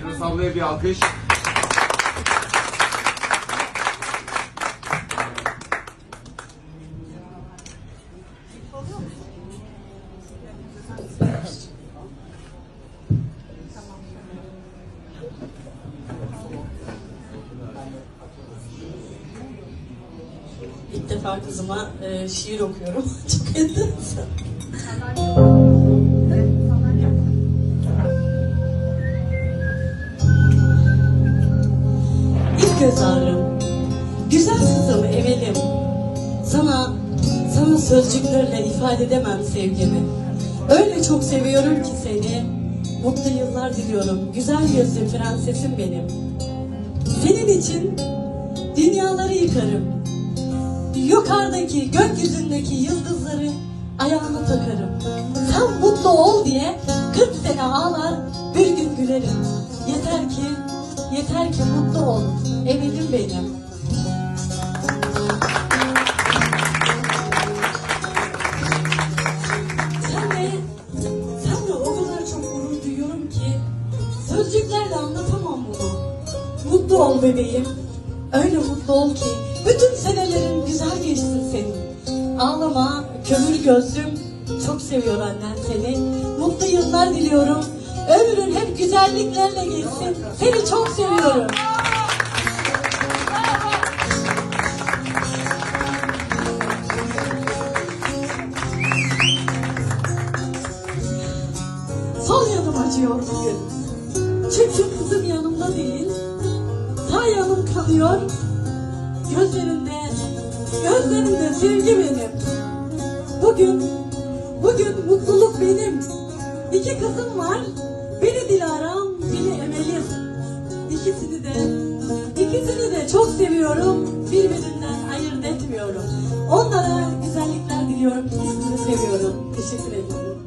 Elmas ablaya bir alkış. İlk defa kızıma e, şiir okuyorum. Çok enteresan. Ağrım, güzel kızım evelim. Sana, sana sözcüklerle ifade edemem sevgimi. Öyle çok seviyorum ki seni. Mutlu yıllar diliyorum. Güzel gözlü prensesim benim. Senin için dünyaları yıkarım. Yukarıdaki gökyüzündeki yıldızları ayağına takarım. Sen mutlu ol diye 40 sene ağlar bir gün gülerim. Yeter ki, yeter ki mutlu ol. Evelim benim. Senle, senle o kadar çok gurur duyuyorum ki sözcüklerle anlatamam bunu. Mutlu ol bebeğim. Öyle mutlu ol ki bütün senelerin güzel geçsin senin. Ağlama, kömür gözlüm. Çok seviyor annen seni. Mutlu yıllar diliyorum. Güzelliklerle geçsin. Seni çok seviyorum. Sol yanım acıyor bugün. Çünkü kızım yanımda değil. Sağ yanım kanıyor. Gözlerinde, gözlerinde sevgi benim. Bugün, bugün mutluluk benim. İki kızım var. Çok seviyorum. Birbirinden ayırt etmiyorum. Onlara güzellikler diliyorum. De seviyorum. Teşekkür ederim.